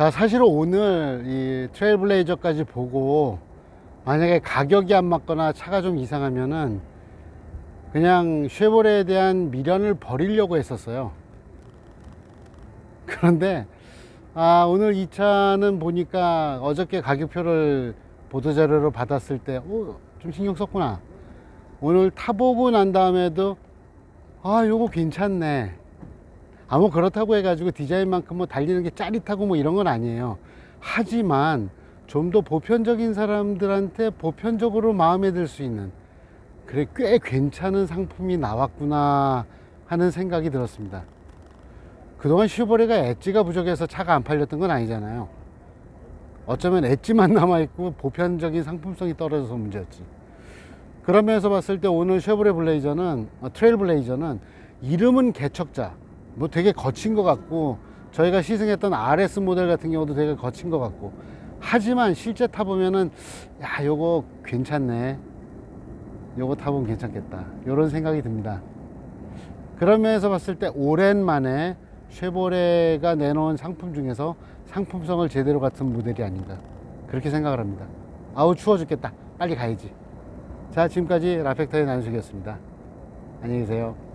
자, 사실은 오늘 이 트레일블레이저까지 보고 만약에 가격이 안 맞거나 차가 좀 이상하면은 그냥 쉐보레에 대한 미련을 버리려고 했었어요. 그런데 아, 오늘 이 차는 보니까 어저께 가격표를 보도자료로 받았을 때, 오, 좀 신경 썼구나. 오늘 타보고 난 다음에도, 아, 요거 괜찮네. 아, 뭐 그렇다고 해가지고 디자인만큼 뭐 달리는 게 짜릿하고 뭐 이런 건 아니에요. 하지만 좀 더 보편적인 사람들한테 보편적으로 마음에 들 수 있는, 그래, 꽤 괜찮은 상품이 나왔구나 하는 생각이 들었습니다. 그동안 슈버레가 엣지가 부족해서 차가 안 팔렸던 건 아니잖아요. 어쩌면 엣지만 남아있고 보편적인 상품성이 떨어져서 문제였지. 그런 면에서 봤을 때 오늘 쉐보레 블레이저는, 어, 트레일 블레이저는 이름은 개척자, 뭐 되게 거친 것 같고, 저희가 시승했던 RS 모델 같은 경우도 되게 거친 것 같고, 하지만 실제 타보면은, 야, 요거 괜찮네. 요거 타보면 괜찮겠다. 요런 생각이 듭니다. 그런 면에서 봤을 때 오랜만에 쉐보레가 내놓은 상품 중에서 상품성을 제대로 갖춘 모델이 아닌가 그렇게 생각을 합니다 아우 추워 죽겠다 빨리 가야지 자 지금까지 라펙터의 나윤석이었습니다 안녕히 계세요